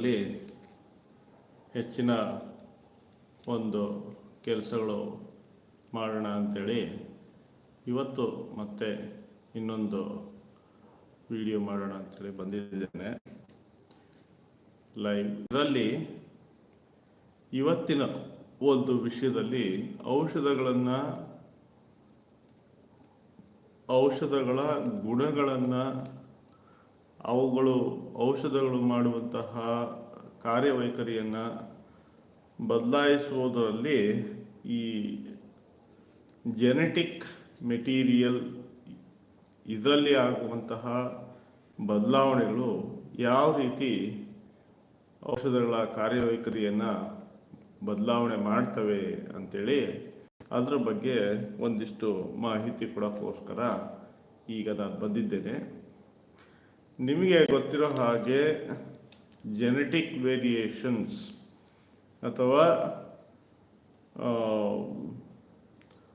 ಅಲ್ಲಿ ಹೆಚ್ಚಿನ ಒಂದು ಕೆಲಸಗಳು ಮಾಡೋಣ ಅಂಥೇಳಿ ಇವತ್ತು ಮತ್ತೆ ಇನ್ನೊಂದು ವಿಡಿಯೋ ಮಾಡೋಣ ಅಂಥೇಳಿ ಬಂದಿದ್ದೇನೆ. ಲೈವ್ ಇದರಲ್ಲಿ ಇವತ್ತಿನ ಒಂದು ವಿಷಯದಲ್ಲಿ ಔಷಧಗಳನ್ನು ಔಷಧಗಳ ಗುಣಗಳನ್ನು ಅವುಗಳು ಔಷಧಗಳು ಮಾಡುವಂತಹ ಕಾರ್ಯವೈಖರಿಯನ್ನು ಬದಲಾಯಿಸುವುದರಲ್ಲಿ ಈ ಜೆನೆಟಿಕ್ ಮೆಟೀರಿಯಲ್ ಇದರಲ್ಲಿ ಆಗುವಂತಹ ಬದಲಾವಣೆಗಳು ಯಾವ ರೀತಿ ಔಷಧಗಳ ಕಾರ್ಯವೈಖರಿಯನ್ನು ಬದಲಾವಣೆ ಮಾಡ್ತವೆ ಅಂಥೇಳಿ ಅದರ ಬಗ್ಗೆ ಒಂದಿಷ್ಟು ಮಾಹಿತಿ ಕೊಡೋಕ್ಕೋಸ್ಕರ ಈಗ ನಾನು ಬಂದಿದ್ದೇನೆ. ನಿಮಗೆ ಗೊತ್ತಿರೋ ಹಾಗೆ ಜೆನೆಟಿಕ್ ವೇರಿಯೇಷನ್ಸ್ ಅಥವಾ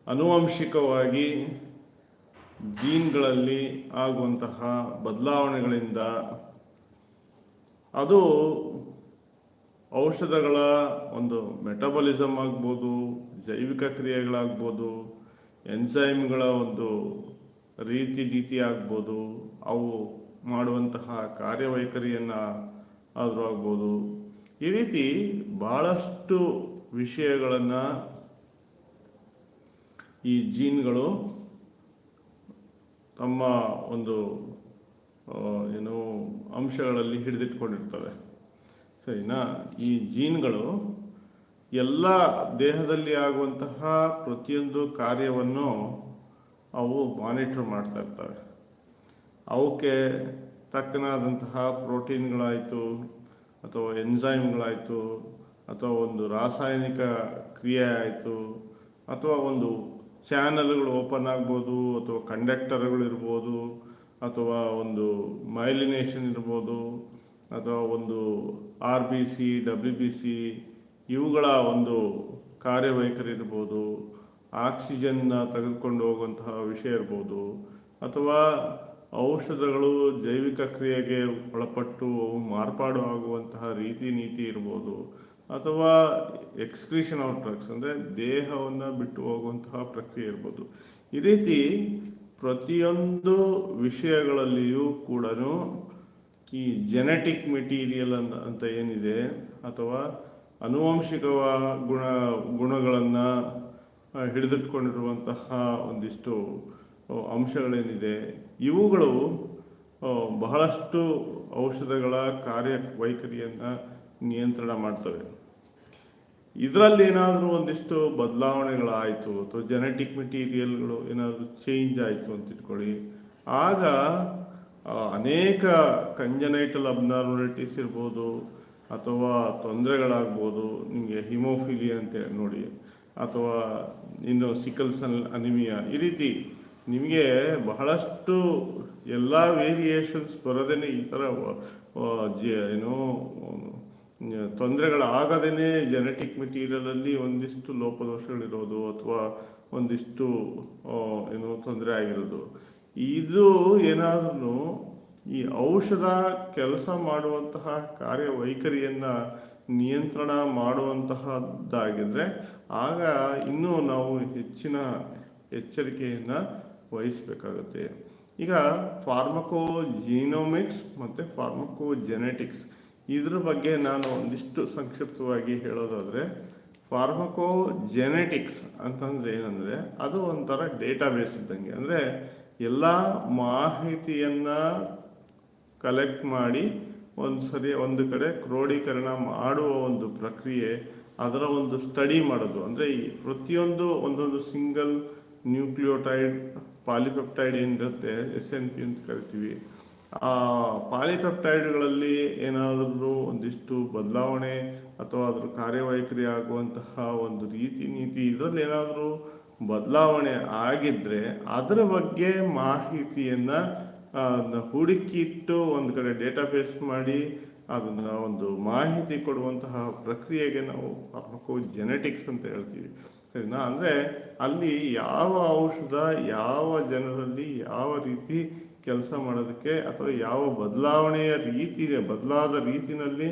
ಅನುವಂಶಿಕವಾಗಿ ಜೀನ್ಗಳಲ್ಲಿ ಆಗುವಂತಹ ಬದಲಾವಣೆಗಳಿಂದ ಅದು ಔಷಧಗಳ ಒಂದು ಮೆಟಬಲಿಸಮ್ ಆಗ್ಬೋದು, ಜೈವಿಕ ಕ್ರಿಯೆಗಳಾಗ್ಬೋದು ಎನ್ಸೈಮ್ಗಳ ಒಂದು ರೀತಿ ರೀತಿ ಆಗ್ಬೋದು, ಅವು ಮಾಡುವಂತಹ ಕಾರ್ಯವೈಖರಿಯನ್ನು ಆದರೂ ಆಗ್ಬೋದು. ಈ ರೀತಿ ಬಹಳಷ್ಟು ವಿಷಯಗಳನ್ನು ಈ ಜೀನ್ಗಳು ತಮ್ಮ ಒಂದು ಏನು ಅಂಶಗಳಲ್ಲಿ ಹಿಡಿದಿಟ್ಕೊಂಡಿರ್ತವೆ. ಸರಿನಾ? ಈ ಜೀನ್ಗಳು ಎಲ್ಲ ದೇಹದಲ್ಲಿ ಆಗುವಂತಹ ಪ್ರತಿಯೊಂದು ಕಾರ್ಯವನ್ನು ಅವು ಮಾನಿಟ್ರ್ ಮಾಡ್ತಾ ಇರ್ತವೆ. ಅವಕ್ಕೆ ತಕ್ಕನಾದಂತಹ ಪ್ರೋಟೀನ್ಗಳಾಯಿತು, ಅಥವಾ ಎನ್ಝೈಮ್ಗಳಾಯಿತು, ಅಥವಾ ಒಂದು ರಾಸಾಯನಿಕ ಕ್ರಿಯೆ ಆಯಿತು, ಅಥವಾ ಒಂದು ಚಾನಲ್ಗಳು ಓಪನ್ ಆಗ್ಬೋದು, ಅಥವಾ ಕಂಡಕ್ಟರ್ಗಳು ಇರ್ಬೋದು, ಅಥವಾ ಒಂದು ಮೈಲಿನೇಷನ್ ಇರ್ಬೋದು, ಅಥವಾ ಒಂದು R B C, W B C ಇವುಗಳ ಒಂದು ಕಾರ್ಯವೈಖರಿ ಇರ್ಬೋದು, ಆಕ್ಸಿಜನ್ನ ತೆಗೆದುಕೊಂಡು ಹೋಗುವಂತಹ ವಿಷಯ ಇರ್ಬೋದು, ಅಥವಾ ಔಷಧಗಳು ಜೈವಿಕ ಕ್ರಿಯೆಗೆ ಒಳಪಟ್ಟು ಅವು ಮಾರ್ಪಾಡು ಆಗುವಂತಹ ರೀತಿ ನೀತಿ ಇರ್ಬೋದು. ಅಥವಾ ಎಕ್ಸ್ಕ್ರೀಷನ್ ಆಫ್ ಡ್ರಗ್ಸ್ ಅಂದರೆ ದೇಹವನ್ನು ಬಿಟ್ಟು ಹೋಗುವಂತಹ ಪ್ರಕ್ರಿಯೆ ಇರ್ಬೋದು. ಈ ರೀತಿ ಪ್ರತಿಯೊಂದು ವಿಷಯಗಳಲ್ಲಿಯೂ ಕೂಡ ಈ ಜೆನೆಟಿಕ್ ಮೆಟೀರಿಯಲ್ ಅಂತ ಏನಿದೆ ಅಥವಾ ಅನುವಂಶಿಕವ ಗುಣ, ಗುಣಗಳನ್ನು ಹಿಡಿದಿಟ್ಕೊಂಡಿರುವಂತಹ ಒಂದಿಷ್ಟು ಅಂಶಗಳೇನಿದೆ. ಇವುಗಳು ಬಹಳಷ್ಟು ಔಷಧಗಳ ಕಾರ್ಯ ವೈಖರಿಯನ್ನು ನಿಯಂತ್ರಣ ಮಾಡ್ತವೆ. ಇದರಲ್ಲಿ ಏನಾದರೂ ಒಂದಿಷ್ಟು ಬದಲಾವಣೆಗಳಾಯಿತು ಅಥವಾ ಜೆನೆಟಿಕ್ ಮೆಟೀರಿಯಲ್ಗಳು ಏನಾದರೂ ಚೇಂಜ್ ಆಯಿತು ಅಂತ ಇಟ್ಕೊಳ್ಳಿ. ಆಗ ಅನೇಕ ಕಂಜನೈಟಲ್ ಅಬ್ನಾರ್ಮಲಿಟೀಸ್ ಇರ್ಬೋದು ಅಥವಾ ತೊಂದರೆಗಳಾಗ್ಬೋದು. ನಿಮಗೆ ಹಿಮೋಫಿಲಿಯಾ ಅಂತ ನೋಡಿ. ಅಥವಾ, ಇನ್ನು ಸಿಕಲ್ಸನ್ ಅನಿಮಿಯಾ ಈ ರೀತಿ ನಿಮಗೆ ಬಹಳಷ್ಟು ಎಲ್ಲ ವೇರಿಯೇಷನ್ಸ್ ಬರದೇನೆ ಈ ಥರ ಏನೋ ತೊಂದರೆಗಳಾಗದೇ ಜೆನೆಟಿಕ್ ಮೆಟೀರಿಯಲಲ್ಲಿ ಒಂದಿಷ್ಟು ಲೋಪದೋಷಗಳಿರೋದು ಅಥವಾ ಒಂದಿಷ್ಟು ಏನು ತೊಂದರೆ ಆಗಿರೋದು. ಇದು ಏನಾದ್ರೂ ಈ ಔಷಧ ಕೆಲಸ ಮಾಡುವಂತಹ ಕಾರ್ಯವೈಖರಿಯನ್ನು ನಿಯಂತ್ರಣ ಮಾಡುವಂತಹದ್ದಾಗಿದ್ದರೆ ಆಗ ಇನ್ನೂ ನಾವು ಹೆಚ್ಚಿನ ಎಚ್ಚರಿಕೆಯನ್ನು ವಹಿಸಬೇಕಾಗುತ್ತೆ ಈಗ ಫಾರ್ಮಕೋ ಜೀನೋಮಿಕ್ಸ್ ಮತ್ತು ಫಾರ್ಮಕೋ ಜೆನೆಟಿಕ್ಸ್ ಇದ್ರ ಬಗ್ಗೆ ನಾನು ಒಂದಿಷ್ಟು ಸಂಕ್ಷಿಪ್ತವಾಗಿ ಹೇಳೋದಾದರೆ ಫಾರ್ಮಕೋ ಜೆನೆಟಿಕ್ಸ್ ಅಂತಂದರೆ ಏನಂದರೆ, ಅದು ಒಂಥರ ಡೇಟಾಬೇಸ್ ಇದ್ದಂಗೆ. ಅಂದರೆ ಎಲ್ಲ ಮಾಹಿತಿಯನ್ನು ಕಲೆಕ್ಟ್ ಮಾಡಿ ಒಂದು ಸರಿ ಒಂದು ಕಡೆ ಕ್ರೋಢೀಕರಣ ಮಾಡುವ ಒಂದು ಪ್ರಕ್ರಿಯೆ, ಅದರ ಒಂದು ಸ್ಟಡಿ ಮಾಡೋದು. ಅಂದರೆ ಈ ಪ್ರತಿಯೊಂದು ಒಂದೊಂದು ಸಿಂಗಲ್ ನ್ಯೂಕ್ಲಿಯೋಟೈಡ್, ಪಾಲಿಪೆಪ್ಟೈಡ್ ಏನಿರುತ್ತೆ ಎಸ್ ಎನ್ ಪಿ ಅಂತ ಕರಿತೀವಿ. ಆ ಪಾಲಿಪೆಪ್ಟೈಡ್ಗಳಲ್ಲಿ ಏನಾದರೂ ಒಂದಿಷ್ಟು ಬದಲಾವಣೆ ಅಥವಾ ಅದರ ಕಾರ್ಯವೈಖರಿ ಆಗುವಂತಹ ಒಂದು ರೀತಿ ನೀತಿ ಇದರಲ್ಲಿ ಏನಾದರೂ ಬದಲಾವಣೆ ಆಗಿದ್ರೆ ಅದರ ಬಗ್ಗೆ ಮಾಹಿತಿಯನ್ನು ಹುಡುಕಿಟ್ಟು ಒಂದು ಕಡೆ ಡೇಟಾಬೇಸ್ ಮಾಡಿ ಅದನ್ನು ಒಂದು ಮಾಹಿತಿ ಕೊಡುವಂತಹ ಪ್ರಕ್ರಿಯೆಗೆ ನಾವು ಫಾರ್ಮಕೋ ಜೆನೆಟಿಕ್ಸ್ ಅಂತ ಹೇಳ್ತೀವಿ. ಸರಿನಾ ಅಂದರೆ ಅಲ್ಲಿ ಯಾವ ಔಷಧ, ಯಾವ ಜನರಲ್ಲಿ ಯಾವ ರೀತಿ ಕೆಲಸ ಮಾಡೋದಕ್ಕೆ ಅಥವಾ ಯಾವ ಬದಲಾವಣೆಯ ರೀತಿ, ಬದಲಾದ ರೀತಿಯಲ್ಲಿ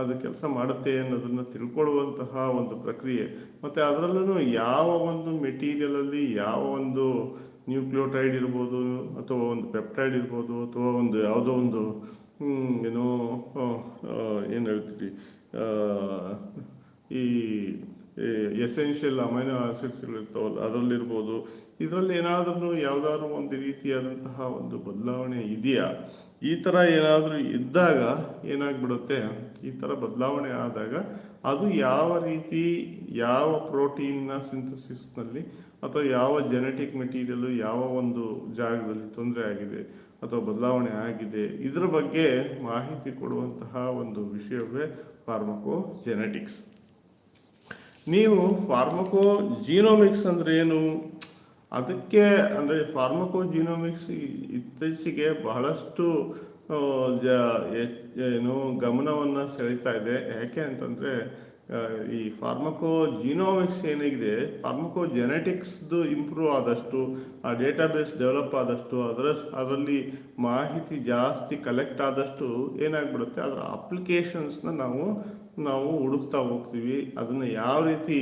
ಅದು ಕೆಲಸ ಮಾಡುತ್ತೆ ಅನ್ನೋದನ್ನು ತಿಳ್ಕೊಳ್ಳುವಂತಹ ಒಂದು ಪ್ರಕ್ರಿಯೆ. ಮತ್ತು ಅದರಲ್ಲೂ ಯಾವ ಒಂದು ಮೆಟೀರಿಯಲಲ್ಲಿ ಯಾವ ಒಂದು ನ್ಯೂಕ್ಲಿಯೋಟೈಡ್ ಇರ್ಬೋದು ಅಥವಾ ಒಂದು ಪೆಪ್ಟೈಡ್ ಇರ್ಬೋದು ಅಥವಾ ಒಂದು ಯಾವುದೋ ಒಂದು ಏನು ಏನೋ ಹೇಳ್ತೀರಿ ಈ ಎಸೆನ್ಷಿಯಲ್ ಅಮೈನೋ ಆಸಿಡ್ಸ್ಗಳಿರ್ತಾವಲ್ಲ ಅದರಲ್ಲಿರ್ಬೋದು. ಇದರಲ್ಲಿ ಏನಾದರೂ ಯಾವುದಾದ್ರೂ ಒಂದು ರೀತಿಯಾದಂತಹ ಒಂದು ಬದಲಾವಣೆ ಇದೆಯಾ? ಈ ಥರ ಏನಾದರೂ ಇದ್ದಾಗ ಏನಾಗ್ಬಿಡುತ್ತೆ? ಈ ಥರ ಬದಲಾವಣೆ ಆದಾಗ ಅದು ಯಾವ ರೀತಿ, ಯಾವ ಪ್ರೋಟೀನ್ನ ಸಿಂಥಸಿಸ್ನಲ್ಲಿ ಅಥವಾ ಯಾವ ಜೆನೆಟಿಕ್ ಮೆಟೀರಿಯಲ್ಲು ಯಾವ ಒಂದು ಜಾಗದಲ್ಲಿ ತೊಂದರೆ ಆಗಿದೆ ಅಥವಾ ಬದಲಾವಣೆ ಆಗಿದೆ, ಇದರ ಬಗ್ಗೆ ಮಾಹಿತಿ ಕೊಡುವಂತಹ ಒಂದು ವಿಷಯವೇ ಫಾರ್ಮಕೋ ಜೆನೆಟಿಕ್ಸ್ ನೀವು ಫಾರ್ಮಕೋ ಜೀನೋಮಿಕ್ಸ್ ಅಂದ್ರೆ ಏನು? ಅದಕ್ಕೆ ಅಂದರೆ ಫಾರ್ಮಕೋ ಜೀನೋಮಿಕ್ಸ್ ಇತ್ತೀಚೆಗೆ ಬಹಳಷ್ಟು ಏನು ಗಮನವನ್ನು ಸೆಳೀತಾ ಇದೆ. ಯಾಕೆ ಅಂತಂದರೆ ಈ ಫಾರ್ಮಕೋ ಜೀನೋಮಿಕ್ಸ್ ಏನಿದೆ ಫಾರ್ಮಕೋ ಜೆನೆಟಿಕ್ಸ್ದು ಇಂಪ್ರೂವ್ ಆದಷ್ಟು, ಆ ಡೇಟಾಬೇಸ್ ಡೆವಲಪ್ ಆದಷ್ಟು, ಅದರ, ಅದರಲ್ಲಿ ಮಾಹಿತಿ ಜಾಸ್ತಿ ಕಲೆಕ್ಟ್ ಆದಷ್ಟು ಏನಾಗ್ಬಿಡುತ್ತೆ, ಅದರ ಅಪ್ಲಿಕೇಶನ್ಸ್ನ ನಾವು ನಾವು ಹುಡುಕ್ತಾ ಹೋಗ್ತೀವಿ. ಅದನ್ನು ಯಾವ ರೀತಿ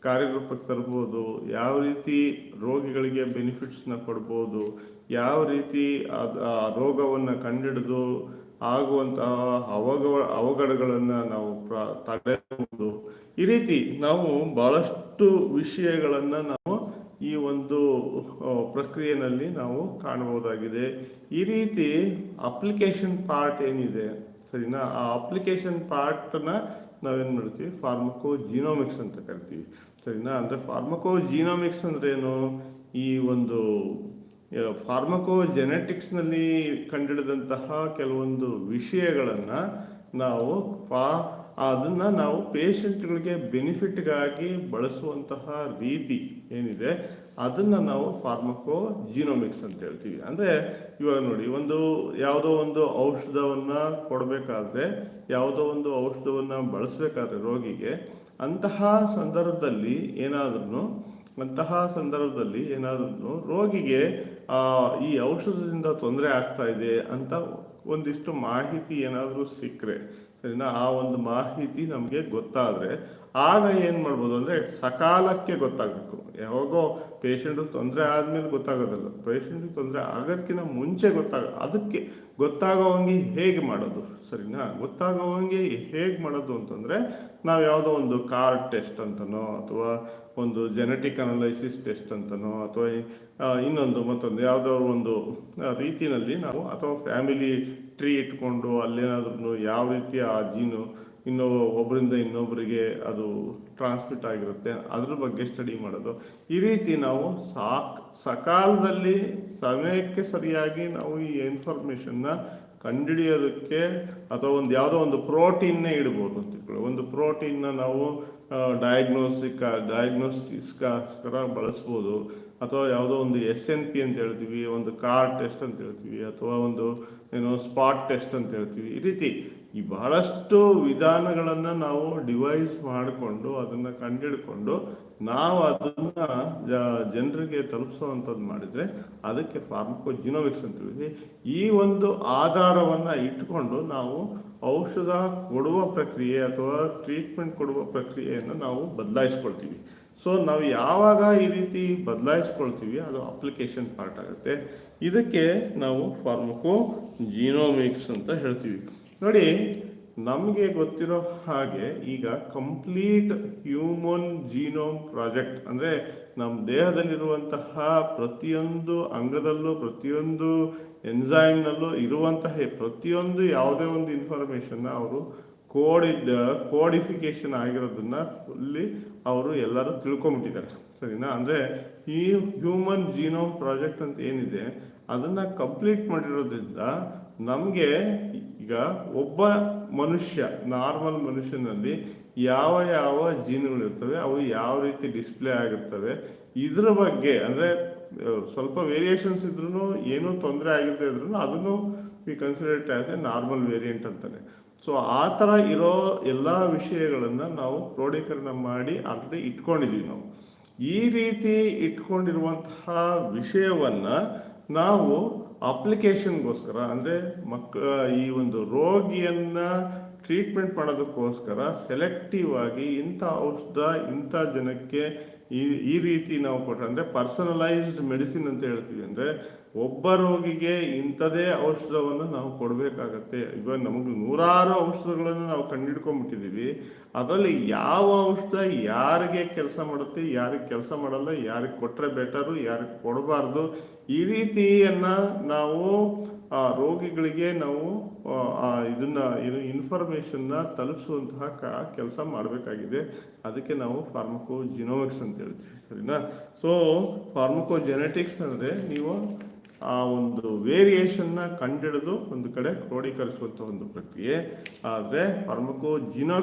ಕಾರ್ಯರೂಪಕ್ಕೆ ತರ್ಬೋದು, ಯಾವ ರೀತಿ ರೋಗಿಗಳಿಗೆ ಬೆನಿಫಿಟ್ಸ್ನ ಕೊಡ್ಬೋದು, ಯಾವ ರೀತಿ ಅದು, ಆ ರೋಗವನ್ನು ಕಂಡಿಡಿದು ಆಗುವಂತಹ ಅವಘ ಅವಘಡಗಳನ್ನು ನಾವು ಪ್ರ ತಡೆಯಬಹುದು ಈ ರೀತಿ ನಾವು ಬಹಳಷ್ಟು ವಿಷಯಗಳನ್ನು ನಾವು ಈ ಒಂದು ಪ್ರಕ್ರಿಯೆಯಲ್ಲಿ ನಾವು ಕಾಣಬಹುದಾಗಿದೆ. ಈ ರೀತಿ ಅಪ್ಲಿಕೇಶನ್ ಪಾರ್ಟ್ ಏನಿದೆ, ಸರಿನಾ? ಆ ಅಪ್ಲಿಕೇಶನ್ ಪಾರ್ಟ್ನ ನಾವೇನು ಮಾಡ್ತೀವಿ? ಫಾರ್ಮಕೋ ಜೀನೋಮಿಕ್ಸ್ ಅಂತ ಕರಿತೀವಿ. ಸರಿನಾ? ಅಂದರೆ ಫಾರ್ಮಕೋ ಜೀನೋಮಿಕ್ಸ್ ಅಂದ್ರೇನು? ಈ ಒಂದು ಫಾರ್ಮಕೋ ಜೆನೆಟಿಕ್ಸ್ನಲ್ಲಿ ಕಂಡಿಡಿದಂತಹ ಕೆಲವೊಂದು ವಿಷಯಗಳನ್ನು ನಾವು ಫಾ, ಅದನ್ನು ನಾವು ಪೇಷಂಟ್ಗಳಿಗೆ ಬೆನಿಫಿಟ್ಗಾಗಿ ಬಳಸುವಂತಹ ರೀತಿ ಏನಿದೆ, ಅದನ್ನು ನಾವು ಫಾರ್ಮಕೋ ಜೀನೋಮಿಕ್ಸ್ ಅಂತ ಹೇಳ್ತೀವಿ. ಅಂದರೆ ಇವಾಗ ನೋಡಿ, ಒಂದು ಯಾವುದೋ ಒಂದು ಔಷಧವನ್ನು ಕೊಡಬೇಕಾದ್ರೆ, ಯಾವುದೋ ಒಂದು ಔಷಧವನ್ನು ಬಳಸಬೇಕಾದ್ರೆ ರೋಗಿಗೆ, ಅಂತಹ ಸಂದರ್ಭದಲ್ಲಿ ಏನಾದ್ರೂ ಅಂತಹ ಸಂದರ್ಭದಲ್ಲಿ ಏನಾದ್ರೂ ರೋಗಿಗೆ ಈ ಔಷಧದಿಂದ ತೊಂದರೆ ಆಗ್ತಾ ಇದೆ ಅಂತ ಒಂದಿಷ್ಟು ಮಾಹಿತಿ ಏನಾದರೂ ಸಿಕ್ಕರೆ, ಸರಿನಾ? ಆ ಒಂದು ಮಾಹಿತಿ ನಮಗೆ ಗೊತ್ತಾದರೆ ಆಗ ಏನು ಮಾಡ್ಬೋದು ಅಂದರೆ ಸಕಾಲಕ್ಕೆ ಗೊತ್ತಾಗಬೇಕು. ಯಾವಾಗೋ ಪೇಷಂಟ್ ತೊಂದರೆ ಆದಮೇಲೆ ಗೊತ್ತಾಗೋದಲ್ಲ. ಪೇಷಂಟಿಗೆ ತೊಂದರೆ ಆಗೋದಕ್ಕಿಂತ ಮುಂಚೆ ಗೊತ್ತಾಗ, ಅದಕ್ಕೆ ಗೊತ್ತಾಗೋವಂಗೆ ಹೇಗೆ ಮಾಡೋದು, ಸರಿನಾ? ಗೊತ್ತಾಗೋವಂಗೆ ಹೇಗೆ ಮಾಡೋದು ಅಂತಂದರೆ, ನಾವು ಯಾವುದೋ ಒಂದು ಕಾರ್ ಟೆಸ್ಟ್ ಅಂತನೋ, ಅಥವಾ ಒಂದು ಜೆನೆಟಿಕ್ ಅನಲೈಸಿಸ್ ಟೆಸ್ಟ್ ಅಂತನೋ, ಅಥವಾ ಇನ್ನೊಂದು ಮತ್ತೊಂದು ಯಾವುದೋ ಒಂದು ರೀತಿಯಲ್ಲಿ ನಾವು, ಅಥವಾ ಫ್ಯಾಮಿಲಿ ಟ್ರೀ ಇಟ್ಕೊಂಡು ಅಲ್ಲೇನಾದ್ರೂ ಯಾವ ರೀತಿ ಆ ಜೀನು ಇನ್ನೊ ಒಬ್ಬರಿಂದ ಇನ್ನೊಬ್ಬರಿಗೆ ಅದು ಟ್ರಾನ್ಸ್ಮಿಟ್ ಆಗಿರುತ್ತೆ. ಅದ್ರ ಬಗ್ಗೆ ಸ್ಟಡಿ ಮಾಡೋದು. ಈ ರೀತಿ ನಾವು ಸಾಕ್, ಸಕಾಲದಲ್ಲಿ ಸಮಯಕ್ಕೆ ಸರಿಯಾಗಿ ನಾವು ಈ ಇನ್ಫಾರ್ಮೇಶನ್ನ ಕಂಡುಹಿಡಿಯೋದಕ್ಕೆ ಅಥವಾ ಒಂದು ಯಾವುದೋ ಒಂದು ಪ್ರೋಟೀನ್ನೇ ಇಡ್ಬೋದು ಅಂತ ತಿಳ್ಕೊಳ್ಳಿ ಒಂದು ಪ್ರೋಟೀನ್ನ ನಾವು ಡಯಾಗ್ನೋಸ್ಟಿಕ್ ಡಯಾಗ್ನೋಸಿಸ್ಗೋಸ್ಕರ ಬಳಸ್ಬೋದು. ಅಥವಾ ಯಾವುದೋ ಒಂದು ಎಸ್ ಎನ್ ಪಿ ಅಂತ ಹೇಳ್ತೀವಿ, ಒಂದು ಕಾರ್ ಟೆಸ್ಟ್ ಅಂತ ಹೇಳ್ತೀವಿ, ಅಥವಾ ಒಂದು, ಏನು ಸ್ಪಾಟ್ ಟೆಸ್ಟ್ ಅಂತ ಹೇಳ್ತೀವಿ. ಈ ರೀತಿ ಈ ಬಹಳಷ್ಟು ವಿಧಾನಗಳನ್ನು ನಾವು ಡಿವೈಸ್ ಮಾಡಿಕೊಂಡು ಅದನ್ನು ಕಂಡಿಡ್ಕೊಂಡು ನಾವು ಅದನ್ನು ಜನರಿಗೆ ತಲುಪಿಸುವಂಥದ್ದು ಮಾಡಿದರೆ ಅದಕ್ಕೆ ಫಾರ್ಮಕೋ ಜಿನೋಮಿಕ್ಸ್ ಅಂತ ಹೇಳಿದ್ವಿ. ಈ ಒಂದು ಆಧಾರವನ್ನು ಇಟ್ಟುಕೊಂಡು ನಾವು ಔಷಧ ಕೊಡುವ ಪ್ರಕ್ರಿಯೆ ಅಥವಾ ಟ್ರೀಟ್ಮೆಂಟ್ ಕೊಡುವ ಪ್ರಕ್ರಿಯೆಯನ್ನು ನಾವು ಬದಲಾಯಿಸ್ಕೊಳ್ತೀವಿ. ಸೊ ನಾವು ಯಾವಾಗ ಈ ರೀತಿ ಬದಲಾಯಿಸ್ಕೊಳ್ತೀವಿ ಅದು ಅಪ್ಲಿಕೇಶನ್ ಪಾರ್ಟ್ ಆಗುತ್ತೆ. ಇದಕ್ಕೆ ನಾವು ಫಾರ್ಮಕೋ ಜಿನೋಮಿಕ್ಸ್ ಅಂತ ಹೇಳ್ತೀವಿ. ನೋಡಿ, ನಮಗೆ ಗೊತ್ತಿರೋ ಹಾಗೆ ಈಗ ಕಂಪ್ಲೀಟ್ ಹ್ಯೂಮನ್ ಜೀನೋಮ್ ಪ್ರಾಜೆಕ್ಟ್, ಅಂದರೆ ನಮ್ಮ ದೇಹದಲ್ಲಿರುವಂತಹ ಪ್ರತಿಯೊಂದು ಅಂಗದಲ್ಲೂ, ಪ್ರತಿಯೊಂದು ಎನ್ಸೈಮ್ನಲ್ಲೂ ಇರುವಂತಹ ಪ್ರತಿಯೊಂದು ಯಾವುದೇ ಒಂದು ಇನ್ಫಾರ್ಮೇಷನ್ನ ಅವರು ಕೋಡಿಡ್ ಕೋಡಿಫಿಕೇಶನ್ ಆಗಿರೋದನ್ನ ಫುಲ್ಲಿ ಅವರು ಎಲ್ಲರೂ ತಿಳ್ಕೊಂಬಿಟ್ಟಿದ್ದಾರೆ ಸರಿನಾ? ಅಂದರೆ ಈ ಹ್ಯೂಮನ್ ಜೀನೋಮ್ ಪ್ರಾಜೆಕ್ಟ್ ಅಂತ ಏನಿದೆ, ಅದನ್ನು ಕಂಪ್ಲೀಟ್ ಮಾಡಿರೋದ್ರಿಂದ ನಮಗೆ ಈಗ ಒಬ್ಬ ಮನುಷ್ಯ, ನಾರ್ಮಲ್ ಮನುಷ್ಯನಲ್ಲಿ ಯಾವ ಯಾವ ಜೀನುಗಳಿರ್ತವೆ, ಅವು ಯಾವ ರೀತಿ ಡಿಸ್ಪ್ಲೇ ಆಗಿರ್ತವೆ, ಇದ್ರ ಬಗ್ಗೆ ಅಂದರೆ ಸ್ವಲ್ಪ ವೇರಿಯೇಷನ್ಸ್ ಇದ್ರೂ ಏನೂ ತೊಂದರೆ ಆಗಿರದೇ ಇದ್ರೂ ಅದನ್ನು we consider as a normal variant ಅಂತಾನೆ. ಸೊ ಆ ಥರ ಇರೋ ಎಲ್ಲ ವಿಷಯಗಳನ್ನು ನಾವು ಕ್ರೋಢೀಕರಣ ಮಾಡಿ ಆಲ್ರೆಡಿ ಇಟ್ಕೊಂಡಿದ್ದೀವಿ ನಾವು. ಈ ರೀತಿ ಇಟ್ಕೊಂಡಿರುವಂತಹ ವಿಷಯವನ್ನು ನಾವು ಅಪ್ಲಿಕೇಶನ್ಗೋಸ್ಕರ ಅಂದರೆ ಮಕ್ಕ ಈ ಒಂದು ರೋಗಿಯನ್ನ ಟ್ರೀಟ್ಮೆಂಟ್ ಮಾಡೋದಕ್ಕೋಸ್ಕರ ಸೆಲೆಕ್ಟಿವ್ ಆಗಿ ಇಂಥ ಔಷಧ ಇಂಥ ಜನಕ್ಕೆ ಈ ಈ ರೀತಿ ನಾವು ಕೊಟ್ಟರೆ ಅಂದರೆ ಪರ್ಸನಲೈಸ್ಡ್ ಮೆಡಿಸಿನ್ ಅಂತ ಹೇಳ್ತೀವಿ ಅಂದರೆ ಒಬ್ಬ ರೋಗಿಗೆ ಇಂಥದೇ ಔಷಧವನ್ನು ನಾವು ಕೊಡಬೇಕಾಗತ್ತೆ. ಇವಾಗ ನಮಗೆ ನೂರಾರು ಔಷಧಗಳನ್ನು ನಾವು ಕಂಡುಹಿಡ್ಕೊಂಡ್ಬಿಟ್ಟಿದ್ದೀವಿ ಅದರಲ್ಲಿ ಯಾವ ಔಷಧ ಯಾರಿಗೆ ಕೆಲಸ ಮಾಡುತ್ತೆ, ಯಾರಿಗೆ ಕೆಲಸ ಮಾಡಲ್ಲ, ಯಾರಿಗೆ ಕೊಟ್ಟರೆ ಬೆಟರು, ಯಾರಿಗೆ ಕೊಡಬಾರ್ದು, ಈ ರೀತಿಯನ್ನು ನಾವು, ಆ, ರೋಗಿಗಳಿಗೆ ನಾವು ಇದನ್ನ ಏನು ಇನ್ಫಾರ್ಮೇಷನ್ನ ತಲುಪಿಸುವಂತಹ ಕೆಲಸ ಮಾಡಬೇಕಾಗಿದೆ. ಅದಕ್ಕೆ ನಾವು ಫಾರ್ಮಕೋ ಜಿನೋಮಿಕ್ಸ್ ಅಂತ ಸರಿನಾ ಸೊ ಫಾರ್ಮಕೋ ಜೆನೆಟಿಕ್ಸ್ ಅಂದರೆ ನೀವು ಆ ಒಂದು ವೇರಿಯೇಷನ್ನ ಕಂಡಿಡಿದು ಒಂದು ಕಡೆ ಕ್ರೋಢೀಕರಿಸುವಂಥ ಒಂದು ಪ್ರಕ್ರಿಯೆ. ಆದರೆ ಫಾರ್ಮಕೋ ಜಿನೋ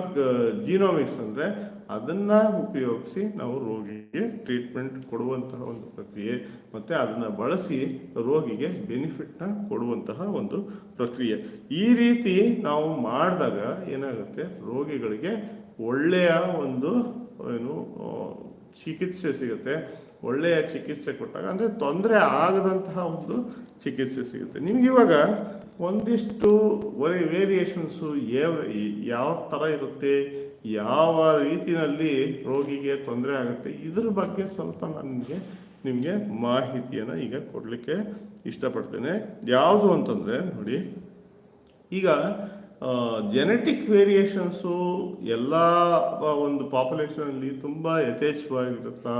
ಜಿನೋಮಿಕ್ಸ್ ಅಂದರೆ ಅದನ್ನು ಉಪಯೋಗಿಸಿ ನಾವು ರೋಗಿಗೆ ಟ್ರೀಟ್ಮೆಂಟ್ ಕೊಡುವಂತಹ ಒಂದು ಪ್ರಕ್ರಿಯೆ. ಮತ್ತು ಅದನ್ನು ಬಳಸಿ ರೋಗಿಗೆ ಬೆನಿಫಿಟ್ನ ಕೊಡುವಂತಹ ಒಂದು ಪ್ರಕ್ರಿಯೆ. ಈ ರೀತಿ ನಾವು ಮಾಡಿದಾಗ ಏನಾಗುತ್ತೆ? ರೋಗಿಗಳಿಗೆ ಒಳ್ಳೆಯ ಒಂದು, ಏನು ಚಿಕಿತ್ಸೆ ಸಿಗುತ್ತೆ. ಒಳ್ಳೆಯ ಚಿಕಿತ್ಸೆ ಕೊಟ್ಟಾಗ, ಅಂದರೆ ತೊಂದರೆ ಆಗದಂತಹ ಒಂದು ಚಿಕಿತ್ಸೆ ಸಿಗುತ್ತೆ. ನಿಮ್ಗೆ ಇವಾಗ ಒಂದಿಷ್ಟು ವೇರಿಯೇಷನ್ಸು ಯಾವ ಯಾವ ಥರ ಇರುತ್ತೆ, ಯಾವ ರೀತಿಯಲ್ಲಿ ರೋಗಿಗೆ ತೊಂದರೆ ಆಗುತ್ತೆ, ಇದ್ರ ಬಗ್ಗೆ ಸ್ವಲ್ಪ ನನಗೆ, ನಿಮಗೆ ಮಾಹಿತಿಯನ್ನು ಈಗ ಕೊಡಲಿಕ್ಕೆ ಇಷ್ಟಪಡ್ತೇನೆ. ಯಾವುದು ಅಂತಂದರೆ, ನೋಡಿ, ಈಗ ಜೆನೆಟಿಕ್ ವೇರಿಯೇಷನ್ಸು ಎಲ್ಲ ಒಂದು ಪಾಪ್ಯುಲೇಷನಲ್ಲಿ ತುಂಬ ಯಥೇಚ್ಛವಾಗಿರುತ್ತಾ,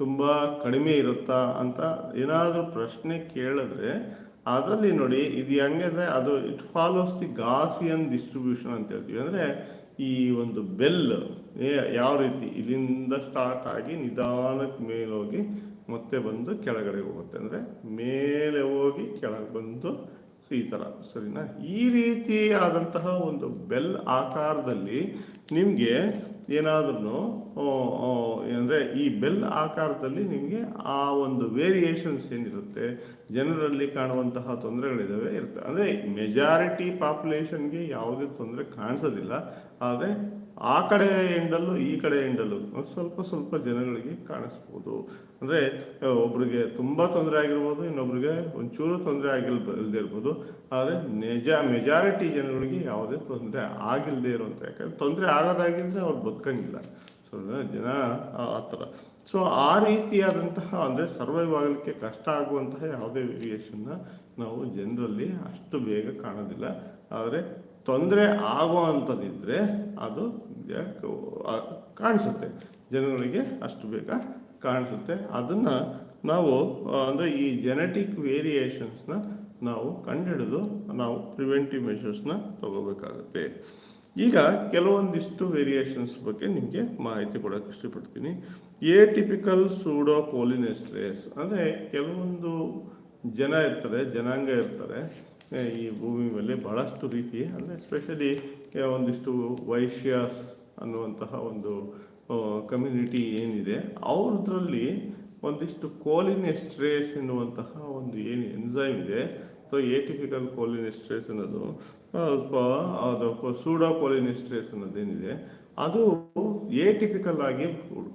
ತುಂಬ ಕಡಿಮೆ ಇರುತ್ತಾ ಅಂತ ಏನಾದರೂ ಪ್ರಶ್ನೆ ಕೇಳಿದ್ರೆ ಅದರಲ್ಲಿ ನೋಡಿ ಇದು ಹೆಂಗೆ ಅಂದರೆ ಅದು it follows the Gaussian distribution ಅಂತ ಹೇಳ್ತೀವಿ. ಅಂದರೆ ಈ ಒಂದು ಬೆಲ್ ಯಾವ ರೀತಿ ಇಲ್ಲಿಂದ ಸ್ಟಾರ್ಟ್ ಆಗಿ ನಿಧಾನಕ್ಕೆ ಮೇಲೋಗಿ ಮತ್ತೆ ಬಂದು ಕೆಳಗಡೆ ಹೋಗುತ್ತೆ. ಅಂದರೆ ಬಂದು ಸೊ ಈ ಥರ ಸರಿನಾ? ಈ ರೀತಿಯಾದಂತಹ ಒಂದು ಬೆಲ್ ಆಕಾರದಲ್ಲಿ ನಿಮಗೆ ಏನಾದ್ರೂ ಅಂದರೆ ಈ ಬೆಲ್ ಆಕಾರದಲ್ಲಿ ನಿಮಗೆ ಆ ಒಂದು ವೇರಿಯೇಷನ್ಸ್ ಏನಿರುತ್ತೆ, ಜನರಲ್ಲಿ ಕಾಣುವಂತಹ ತೊಂದರೆಗಳಿದ್ದಾವೆ ಇರುತ್ತೆ. ಅಂದರೆ ಮೆಜಾರಿಟಿ ಪಾಪ್ಯುಲೇಷನ್ಗೆ ಯಾವುದೇ ತೊಂದರೆ ಕಾಣಿಸೋದಿಲ್ಲ. ಆದರೆ ಆ ಕಡೆ ಎಂಡಲ್ಲೂ ಈ ಕಡೆ ಎಂಡಲ್ಲೂ ಸ್ವಲ್ಪ ಸ್ವಲ್ಪ ಜನಗಳಿಗೆ ಕಾಣಿಸ್ಬೋದು. ಅಂದರೆ ಒಬ್ರಿಗೆ ತುಂಬ ತೊಂದರೆ ಆಗಿರ್ಬೋದು, ಇನ್ನೊಬ್ರಿಗೆ ಒಂಚೂರು ತೊಂದರೆ ಆಗಿಲ್ ಇಲ್ಲದೆ ಇರ್ಬೋದು. ಆದರೆ ನಿಜ ಮೆಜಾರಿಟಿ ಜನಗಳಿಗೆ ಯಾವುದೇ ತೊಂದರೆ ಆಗಿಲ್ಲದೆ ಇರುವಂಥ ಯಾಕಂದರೆ ತೊಂದರೆ ಆಗೋದಾಗಿದ್ದರೆ ಅವ್ರು ಬದುಕಂಗಿಲ್ಲ. ಸೊ ಜನ ಆ ಥರ. ಸೊ ಆ ರೀತಿಯಾದಂತಹ, ಅಂದರೆ ಸರ್ವೈವ್ ಆಗಲಿಕ್ಕೆ ಕಷ್ಟ ಆಗುವಂತಹ ಯಾವುದೇ ವೇರಿಯೇಷನ್ನ ನಾವು ಜನರಲ್ಲಿ ಅಷ್ಟು ಬೇಗ ಕಾಣೋದಿಲ್ಲ. ಆದರೆ ತೊಂದರೆ ಆಗುವಂಥದ್ದಿದ್ದರೆ ಅದು ಕಾಣಿಸುತ್ತೆ. ಜನಗಳಿಗೆ ಅಷ್ಟು ಬೇಗ ಕಾಣಿಸುತ್ತೆ. ಅದನ್ನು ನಾವು ಅಂದರೆ ಈ ಜೆನೆಟಿಕ್ ವೇರಿಯೇಷನ್ಸ್ನ ನಾವು ಕಂಡುಹಿಡಿದು ನಾವು ಪ್ರಿವೆಂಟಿವ್ ಮೆಷರ್ಸ್ನ ತಗೋಬೇಕಾಗುತ್ತೆ. ಈಗ ಕೆಲವೊಂದಿಷ್ಟು ವೇರಿಯೇಷನ್ಸ್ ಬಗ್ಗೆ ನಿಮಗೆ ಮಾಹಿತಿ ಕೊಡೋಕ್ಕೆ ಇಷ್ಟಪಡ್ತೀನಿ. ಎ ಟಿಪಿಕಲ್ ಸೂಡೋ ಪೋಲಿನೆಸ್ಟ್ರೇಸ್ ಅಂದರೆ ಕೆಲವೊಂದು ಜನ ಇರ್ತಾರೆ, ಜನಾಂಗ ಇರ್ತಾರೆ. ಈ ಭೂಮಿ ಮೇಲೆ ಭಾಳಷ್ಟು ರೀತಿ, ಅಂದರೆ ಸ್ಪೆಷಲಿ ಒಂದಿಷ್ಟು ವೈಶ್ಯಾಸ್ ಅನ್ನುವಂತಹ ಒಂದು ಕಮ್ಯುನಿಟಿ ಏನಿದೆ, ಅವ್ರದ್ರಲ್ಲಿ ಒಂದಿಷ್ಟು ಕೋಲಿನೆಸ್ಟ್ರೇಸ್ ಎನ್ನುವಂತಹ ಒಂದು ಏನು ಎನ್ಸೈಮ್ ಇದೆ. ಅಥವಾ ಏಟಿಫಿಕಲ್ ಕೋಲಿನೆಸ್ಟ್ರೇಸ್ ಅನ್ನೋದು ಸ್ವಲ್ಪ, ಅದು ಸೂಡೋ ಕೋಲಿನೆಸ್ಟ್ರೇಸ್ ಅನ್ನೋದೇನಿದೆ ಅದು ಏಟಿಪಿಕಲ್ ಆಗಿ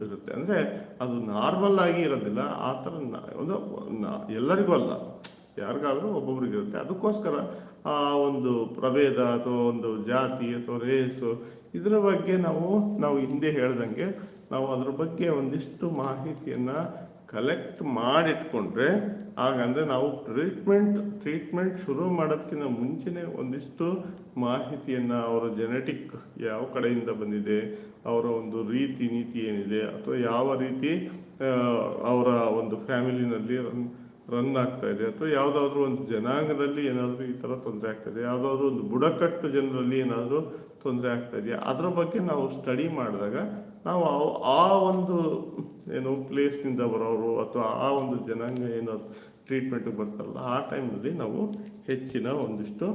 ಇರುತ್ತೆ. ಅಂದರೆ ಅದು ನಾರ್ಮಲ್ ಆಗಿ ಇರೋದಿಲ್ಲ, ಆ ಥರ ಒಂದು ಎಲ್ಲರಿಗೂ ಅಲ್ಲ. ಯಾರಿಗಾದ್ರೂ ಒಬ್ಬೊಬ್ರಿಗೆ ಇರುತ್ತೆ. ಅದಕ್ಕೋಸ್ಕರ ಆ ಒಂದು ಪ್ರಭೇದ ಅಥವಾ ಒಂದು ಜಾತಿ ಅಥವಾ ರೇಸು ಇದರ ಬಗ್ಗೆ ನಾವು ನಾವು ಹಿಂದೆ ಹೇಳ್ದಂಗೆ ನಾವು ಅದ್ರ ಬಗ್ಗೆ ಒಂದಿಷ್ಟು ಮಾಹಿತಿಯನ್ನು ಕಲೆಕ್ಟ್ ಮಾಡಿಟ್ಕೊಂಡ್ರೆ ಹಾಗಂದರೆ ನಾವು ಟ್ರೀಟ್ಮೆಂಟ್ ಟ್ರೀಟ್ಮೆಂಟ್ ಶುರು ಮಾಡೋದಕ್ಕಿಂತ ಮುಂಚೆನೇ ಒಂದಿಷ್ಟು ಮಾಹಿತಿಯನ್ನು ಅವರ ಜೆನೆಟಿಕ್ ಯಾವ ಕಡೆಯಿಂದ ಬಂದಿದೆ, ಅವರ ಒಂದು ರೀತಿ, ನೀತಿ ಏನಿದೆ, ಅಥವಾ ಯಾವ ರೀತಿ ಅವರ ಒಂದು ಫ್ಯಾಮಿಲಿನಲ್ಲಿ ರನ್ ಆಗ್ತಾ ಇದೆ. ಅಥವಾ ಯಾವುದಾದ್ರೂ ಒಂದು ಜನಾಂಗದಲ್ಲಿ ಏನಾದರೂ ಈ ಥರ ತೊಂದರೆ ಆಗ್ತಾ ಇದೆ. ಯಾವುದಾದ್ರೂ ಒಂದು ಬುಡಕಟ್ಟು ಜನರಲ್ಲಿ ಏನಾದರೂ ತೊಂದರೆ ಆಗ್ತಾ ಇದೆಯಾ ಅದರ ಬಗ್ಗೆ ನಾವು ಸ್ಟಡಿ ಮಾಡಿದಾಗ ನಾವು ಆ- ಒಂದು ಏನು ಪ್ಲೇಸ್ನಿಂದ ಬರೋರು ಅಥವಾ ಆ ಒಂದು ಜನಾಂಗ ಏನಾದರೂ ಟ್ರೀಟ್ಮೆಂಟಿಗೆ ಬರ್ತಾರಲ್ಲ, ಆ ಟೈಮ್ನಲ್ಲಿ ನಾವು ಹೆಚ್ಚಿನ ಒಂದಿಷ್ಟು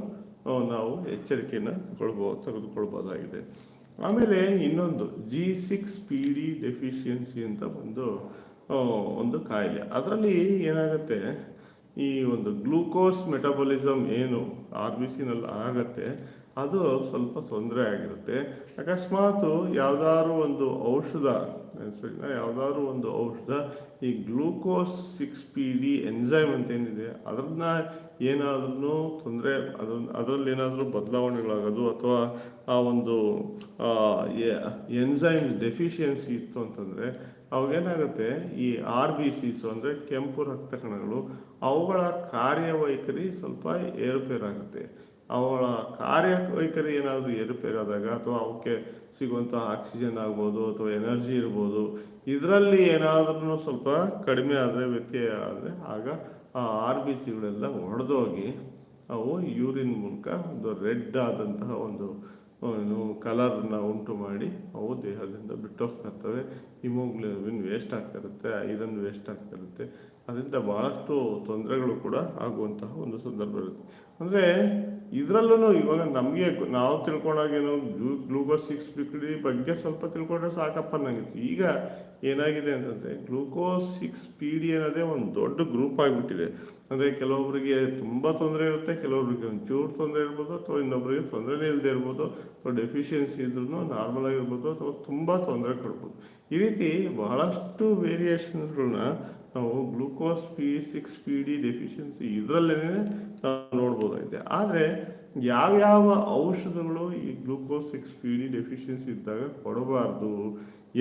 ನಾವು ಎಚ್ಚರಿಕೆಯನ್ನು ತಗೊಳ್ಬೋದು ತೆಗೆದುಕೊಳ್ಬೋದಾಗಿದೆ. ಆಮೇಲೆ ಇನ್ನೊಂದು G six P D deficiency ಅಂತ ಒಂದು ಒಂದು ಕಾಯಿಲೆ. ಅದರಲ್ಲಿ ಏನಾಗುತ್ತೆ, ಈ ಒಂದು ಗ್ಲೂಕೋಸ್ ಮೆಟಬಲಿಸಮ್ ಏನು ಆರ್ ಬಿ ಸಿನಲ್ಲಿ ಆಗತ್ತೆ, ಅದು ಸ್ವಲ್ಪ ತೊಂದರೆ ಆಗಿರುತ್ತೆ. ಅಕಸ್ಮಾತ್ ಯಾವುದಾದ್ರು ಒಂದು ಔಷಧ ಸರಿನಾ ಯಾವುದಾದ್ರು ಒಂದು ಔಷಧ, ಈ glucose six P D enzyme ಅಂತ ಏನಿದೆ ಅದನ್ನ ಏನಾದ್ರೂ ತೊಂದರೆ ಅದ್ರ ಅದರಲ್ಲಿ ಏನಾದರೂ ಬದಲಾವಣೆಗಳಾಗೋದು ಅಥವಾ ಆ ಒಂದು ಎನ್ಸೈಮ್ ಡೆಫಿಷಿಯನ್ಸಿ ಇತ್ತು ಅಂತಂದರೆ, ಅವಾಗೇನಾಗುತ್ತೆ, ಈ ಆರ್ ಬಿ ಸಿಸ್ ಅಂದರೆ ಕೆಂಪು ರಕ್ತ ಕಣಗಳು ಅವುಗಳ ಕಾರ್ಯವೈಖರಿ ಸ್ವಲ್ಪ ಏರುಪೇರಾಗುತ್ತೆ. ಅವುಗಳ ಕಾರ್ಯವೈಖರಿ ಏನಾದರೂ ಏರುಪೇರಾದಾಗ ಅಥವಾ ಅವಕ್ಕೆ ಸಿಗುವಂಥ ಆಕ್ಸಿಜನ್ ಆಗ್ಬೋದು ಅಥವಾ ಎನರ್ಜಿ ಇರ್ಬೋದು, ಇದರಲ್ಲಿ ಏನಾದ್ರೂ ಸ್ವಲ್ಪ ಕಡಿಮೆ ಆದರೆ ವ್ಯತ್ಯಯ ಆದರೆ ಆಗ ಆ ಆರ್ ಬಿ ಸಿಗಳೆಲ್ಲ ಒಡೆದೋಗಿ ಅವು ಯೂರಿನ್ ಮೂಲಕ ಒಂದು ರೆಡ್ ಆದಂತಹ ಒಂದು ಕಲರ್ನ ಉಂಟು ಮಾಡಿ ಅವು ದೇಹದಿಂದ ಬಿಟ್ಟೋಗ್ತಾ ಇರ್ತವೆ ಹಿಮೋಗ್ಲೋಬಿನ್ ವೇಸ್ಟ್ ಆಗ್ತಾ ಇರುತ್ತೆ ಐರನ್ ವೇಸ್ಟ್ ಆಗ್ತಾ ಇರುತ್ತೆ ಅದರಿಂದ ಭಾಳಷ್ಟು ತೊಂದರೆಗಳು ಕೂಡ ಆಗುವಂತಹ ಒಂದು ಸಂದರ್ಭ ಇರುತ್ತೆ. ಅಂದರೆ ಇದರಲ್ಲೂ ಇವಾಗ ನಮಗೆ ನಾವು ತಿಳ್ಕೊಂಡಾಗೇನು glu glucose six P D ಬಗ್ಗೆ ಸ್ವಲ್ಪ ತಿಳ್ಕೊಂಡ್ರೆ ಸಾಕಪ್ಪ ಅನ್ನಂಗಿತ್ತು ಈಗ ಏನಾಗಿದೆ ಅಂತಂದರೆ ಗ್ಲೂಕೋಸ್ ಸಿಕ್ಸ್ ಪಿ ಡಿ ಅನ್ನೋದೇ ಒಂದು ದೊಡ್ಡ ಗ್ರೂಪ್ ಆಗಿಬಿಟ್ಟಿದೆ. ಅಂದರೆ ಕೆಲವೊಬ್ಬರಿಗೆ ತುಂಬ ತೊಂದರೆ ಇರುತ್ತೆ ಕೆಲವೊಬ್ಬರಿಗೆ ಒಂಚೂರು ತೊಂದರೆ ಇರ್ಬೋದು, ಅಥವಾ ಇನ್ನೊಬ್ಬರಿಗೆ ತೊಂದರೆನೇ ಇಲ್ಲದೆ ಇರ್ಬೋದು, ಅಥವಾ ಡೆಫಿಷಿಯನ್ಸಿ ಇದ್ರೂ ನಾರ್ಮಲ್ ಆಗಿರ್ಬೋದು, ಅಥವಾ ತುಂಬ ತೊಂದರೆ ಕೊಡ್ಬೋದು. ಈ ರೀತಿ ಬಹಳಷ್ಟು ವೇರಿಯೇಷನ್ಸ್ಗಳನ್ನ ನಾವು glucose P six P D deficiency ಇದರಲ್ಲೇ ನಾವು ನೋಡ್ಬೋದಾಗಿದೆ. ಆದರೆ ಯಾವ್ಯಾವ ಔಷಧಗಳು ಈ glucose six P D deficiency ಇದ್ದಾಗ ಕೊಡಬಾರ್ದು?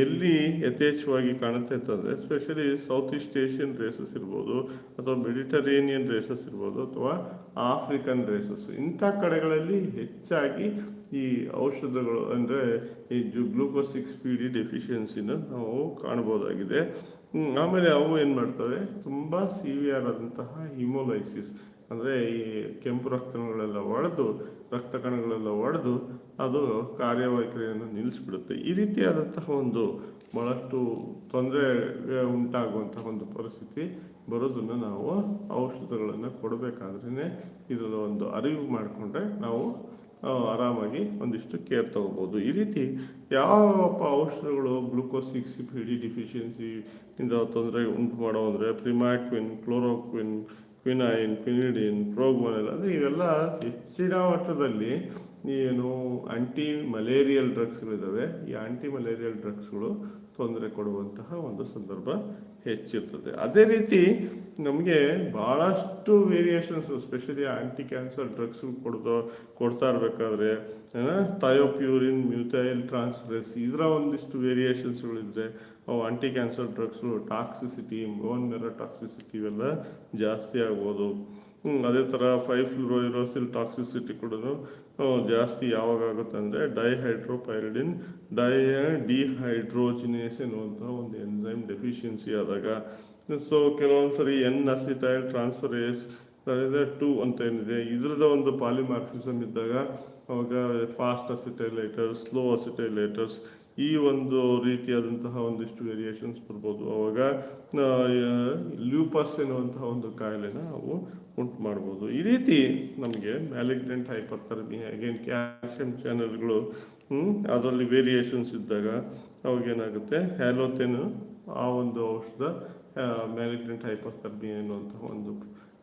ಎಲ್ಲಿ ಯಥೇಚ್ಛವಾಗಿ ಕಾಣುತ್ತೆ ಅಂತಂದರೆ especially South East Asian races ಇರ್ಬೋದು, ಅಥವಾ ಮೆಡಿಟರೇನಿಯನ್ ರೇಸಸ್ ಇರ್ಬೋದು, ಅಥವಾ ಆಫ್ರಿಕನ್ ರೇಸಸ್ ಇಂಥ ಕಡೆಗಳಲ್ಲಿ ಹೆಚ್ಚಾಗಿ ಈ ಔಷಧಗಳು ಅಂದರೆ ಈ ಜು ಗ್ಲೂಕೋಸ್ ಸಿಕ್ಸ್ ಪಿ ಡಿ ಡೆಫಿಷಿಯನ್ಸಿನ ನಾವು ಕಾಣ್ಬೋದಾಗಿದೆ ಆಮೇಲೆ ಅವು ಏನು ಮಾಡ್ತವೆ? ತುಂಬ ಸಿವಿಯರ್ ಆದಂತಹ ಹಿಮೋಲೈಸಿಸ್ ಅಂದರೆ ಈ ಕೆಂಪು ರಕ್ತಗಳೆಲ್ಲ ಒಡೆದು, ರಕ್ತ ಕಣಗಳೆಲ್ಲ ಒಡೆದು ಅದು ಕಾರ್ಯವೈಖರಿಯನ್ನು ನಿಲ್ಲಿಸಿಬಿಡುತ್ತೆ. ಈ ರೀತಿಯಾದಂತಹ ಒಂದು ಭಾಳಷ್ಟು ತೊಂದರೆ ಉಂಟಾಗುವಂತಹ ಒಂದು ಪರಿಸ್ಥಿತಿ ಬರೋದನ್ನು ನಾವು ಔಷಧಗಳನ್ನು ಕೊಡಬೇಕಾದ್ರೇ ಇದರ ಒಂದು ಅರಿವು ಮಾಡಿಕೊಂಡ್ರೆ ನಾವು ಆರಾಮಾಗಿ ಒಂದಿಷ್ಟು ಕೇರ್ ತಗೋಬೋದು. ಈ ರೀತಿ ಯಾವಪ್ಪ ಔಷಧಗಳು, glucose six P D deficiency ಇಂದ ತೊಂದರೆ ಉಂಟು ಮಾಡೋ ಅಂದರೆ ಕ್ಲೋರೋಕ್ವಿನ್ ಕ್ವಿನೈನ್ ಕ್ವಿನಿಡಿನ್ ಪ್ರೋಗ್ಮನೆಲ್ ಅಂದರೆ ಇವೆಲ್ಲ ಹೆಚ್ಚಿನ ಮಟ್ಟದಲ್ಲಿ ಏನು ಆಂಟಿ ಮಲೇರಿಯಲ್ ಡ್ರಗ್ಸ್ಗಳಿದ್ದಾವೆ ಈ ಆಂಟಿ ಮಲೇರಿಯಲ್ ಡ್ರಗ್ಸ್ಗಳು ತೊಂದರೆ ಕೊಡುವಂತಹ ಒಂದು ಸಂದರ್ಭ ಹೆಚ್ಚಿರ್ತದೆ. ಅದೇ ರೀತಿ ನಮಗೆ ಭಾಳಷ್ಟು variations specially anti cancer drugs ಕೊಡ್ದೋ, ಕೊಡ್ತಾ ಇರಬೇಕಾದ್ರೆ ಥಯೋಪ್ಯೂರಿನ್ ಮ್ಯೂತೈಲ್ ಟ್ರಾನ್ಸ್ಫರೆಸ್ ಇದರ ಒಂದಿಷ್ಟು ವೇರಿಯೇಷನ್ಸ್ಗಳಿದ್ರೆ ಅವು anti cancer drugs toxicity bone marrow toxicity ಇವೆಲ್ಲ ಜಾಸ್ತಿ ಆಗ್ಬೋದು. ಅದೇ ಥರ ಫೈವ್ ಟಾಕ್ಸಿಸಿಟಿ ಕೂಡ ಜಾಸ್ತಿ ಯಾವಾಗ ಆಗುತ್ತೆ ಅಂದರೆ ಡೈಹೈಡ್ರೋಪೈರಿಡಿನ್ ಡೈ ಡಿಹೈಡ್ರೋಜಿನೇಸ್ ಎನ್ನುವಂಥ ಒಂದು ಎನ್ಸೈಮ್ ಡೆಫಿಷಿಯನ್ಸಿ ಆದಾಗ. ಸೊ ಕೆಲವೊಂದು ಸರಿ ಎನ್ ಅಸಿಟೈಲ್ ಟ್ರಾನ್ಸ್ಫರೇಸ್ ಟೂ ಅಂತ ಏನಿದೆ. ಇದ್ರದ ಒಂದು ಪಾಲಿಮಾರ್ಫಿಸಮ್ ಇದ್ದಾಗ ಅವಾಗ ಫಾಸ್ಟ್ ಅಸಿಟೈಲೇಟರ್ಸ್, ಸ್ಲೋ ಅಸಿಟೈಲೇಟರ್ಸ್ ಈ ಒಂದು ರೀತಿಯಾದಂತಹ ಒಂದಿಷ್ಟು ವೇರಿಯೇಷನ್ಸ್ ಬರ್ಬೋದು. ಅವಾಗ ಲ್ಯೂಪಸ್ ಎನ್ನುವಂತಹ ಒಂದು ಕಾಯಿಲೆನ ನಾವು ಉಂಟು ಮಾಡ್ಬೋದು. ಈ ರೀತಿ ನಮಗೆ ಮ್ಯಾಲಿಗ್ನೆಂಟ್ ಹೈಪರ್ಥರ್ಮಿ ಅಗೇನ್ ಕ್ಯಾಲ್ಸಿಯಂ ಚಾನಲ್ಗಳು ಅದರಲ್ಲಿ ವೇರಿಯೇಷನ್ಸ್ ಇದ್ದಾಗ ಅವಾಗೇನಾಗುತ್ತೆ ಹ್ಯಾಲೋಥೆನ್ ಆ ಒಂದು ಔಷಧ ಮ್ಯಾಲಿಗ್ನೆಂಟ್ ಹೈಪರ್ಥರ್ಮಿ ಎನ್ನುವಂತಹ ಒಂದು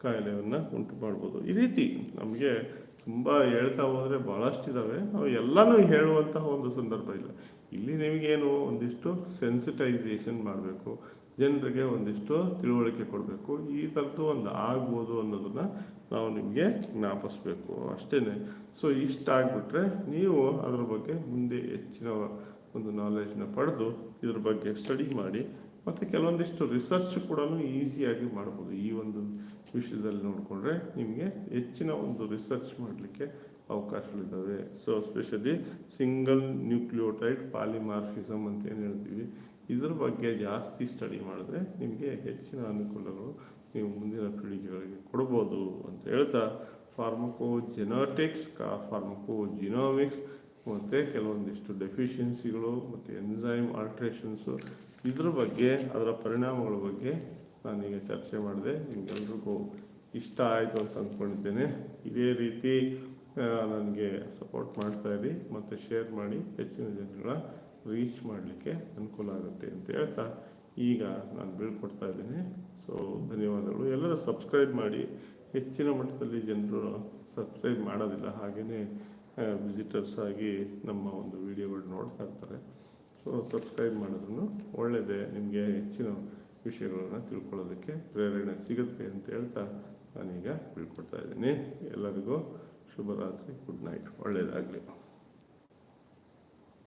ಕಾಯಿಲೆಯನ್ನು ಉಂಟು ಮಾಡ್ಬೋದು. ಈ ರೀತಿ ನಮಗೆ ತುಂಬ ಹೇಳ್ತಾ ಹೋದರೆ ಭಾಳಷ್ಟಿದ್ದಾವೆ ನಾವು ಎಲ್ಲನೂ ಹೇಳುವಂತಹ ಒಂದು ಸಂದರ್ಭ ಇಲ್ಲ. ಇಲ್ಲಿ ನಿಮಗೇನು ಒಂದಿಷ್ಟು ಸೆನ್ಸಿಟೈಸೇಷನ್ ಮಾಡಬೇಕು, ಜನರಿಗೆ ಒಂದಿಷ್ಟು ತಿಳುವಳಿಕೆ ಕೊಡಬೇಕು, ಈ ಥರದ್ದು ಒಂದು ಆಗ್ಬೋದು ಅನ್ನೋದನ್ನು ನಾವು ನಿಮಗೆ ಜ್ಞಾಪಿಸ್ಬೇಕು ಅಷ್ಟೇ ಸೊ ಇಷ್ಟ ಆಗಿಬಿಟ್ರೆ ನೀವು ಅದ್ರ ಬಗ್ಗೆ ಮುಂದೆ ಹೆಚ್ಚಿನ ಒಂದು ನಾಲೆಜ್ನ ಪಡೆದು ಇದ್ರ ಬಗ್ಗೆ ಸ್ಟಡಿ ಮಾಡಿ, ಮತ್ತು ಕೆಲವೊಂದಿಷ್ಟು ರಿಸರ್ಚ್ ಕೂಡ ಈಸಿಯಾಗಿ ಮಾಡ್ಬೋದು. ಈ ಒಂದು ವಿಷಯದಲ್ಲಿ ನೋಡಿಕೊಂಡ್ರೆ ನಿಮಗೆ ಹೆಚ್ಚಿನ ಒಂದು ರಿಸರ್ಚ್ ಮಾಡಲಿಕ್ಕೆ ಅವಕಾಶಗಳಿದ್ದಾವೆ. So specially single nucleotide polymorphism ಅಂತ ಏನು ಹೇಳ್ತೀವಿ, ಇದ್ರ ಬಗ್ಗೆ ಜಾಸ್ತಿ ಸ್ಟಡಿ ಮಾಡಿದ್ರೆ ನಿಮಗೆ ಹೆಚ್ಚಿನ ಅನುಕೂಲಗಳು ನೀವು ಮುಂದಿನ ಪೀಳಿಗೆಗಳಿಗೆ ಕೊಡ್ಬೋದು ಅಂತ ಹೇಳ್ತಾ ಫಾರ್ಮಕೋ ಜೆನಾಟಿಕ್ಸ್ ಕಾ ಫಾರ್ಮಕೋ ಜಿನೋಮಿಕ್ಸ್ ಮತ್ತು ಕೆಲವೊಂದಿಷ್ಟು ಡೆಫಿಷಿಯನ್ಸಿಗಳು ಮತ್ತು ಎನ್ಸೈಮ್ ಆಲ್ಟ್ರೇಷನ್ಸು ಇದ್ರ ಬಗ್ಗೆ, ಅದರ ಪರಿಣಾಮಗಳ ಬಗ್ಗೆ ನಾನೀಗ ಚರ್ಚೆ ಮಾಡಿದೆ. ನಿಮಗೆಲ್ರಿಗೂ ಇಷ್ಟ ಆಯಿತು ಅಂತ ಅಂದ್ಕೊಂಡಿದ್ದೇನೆ ಇದೇ ರೀತಿ ನನಗೆ ಸಪೋರ್ಟ್ ಮಾಡ್ತಾ ಇರಿ, ಮತ್ತು ಶೇರ್ ಮಾಡಿ, ಹೆಚ್ಚಿನ ಜನಗಳ ರೀಚ್ ಮಾಡಲಿಕ್ಕೆ ಅನುಕೂಲ ಆಗುತ್ತೆ ಅಂತ ಹೇಳ್ತಾ, ಈಗ ನಾನು ಬೀಳ್ಕೊಡ್ತಾ ಇದ್ದೀನಿ. ಸೊ ಧನ್ಯವಾದಗಳು. ಎಲ್ಲರೂ ಸಬ್ಸ್ಕ್ರೈಬ್ ಮಾಡಿ, ಹೆಚ್ಚಿನ ಮಟ್ಟದಲ್ಲಿ ಜನರು ಸಬ್ಸ್ಕ್ರೈಬ್ ಮಾಡೋದಿಲ್ಲ ಹಾಗೆಯೇ ವಿಸಿಟರ್ಸ್ ಆಗಿ ನಮ್ಮ ಒಂದು ವಿಡಿಯೋಗಳು ನೋಡ್ತಾ ಇರ್ತಾರೆ. ಸೊ ಸಬ್ಸ್ಕ್ರೈಬ್ ಮಾಡಿದ್ರು ಒಳ್ಳೆಯದೇ ನಿಮಗೆ ಹೆಚ್ಚಿನ ವಿಷಯಗಳನ್ನು ತಿಳ್ಕೊಳ್ಳೋದಕ್ಕೆ ಪ್ರೇರಣೆ ಸಿಗುತ್ತೆ ಅಂತ ಹೇಳ್ತಾ ನಾನೀಗ ಬೀಳ್ಕೊಡ್ತಾ ಇದ್ದೀನಿ. ಎಲ್ಲರಿಗೂ ಶುಭರಾತ್ರಿ ಗುಡ್ ನೈಟ್ ಒಳ್ಳೆಯದಾಗಲಿ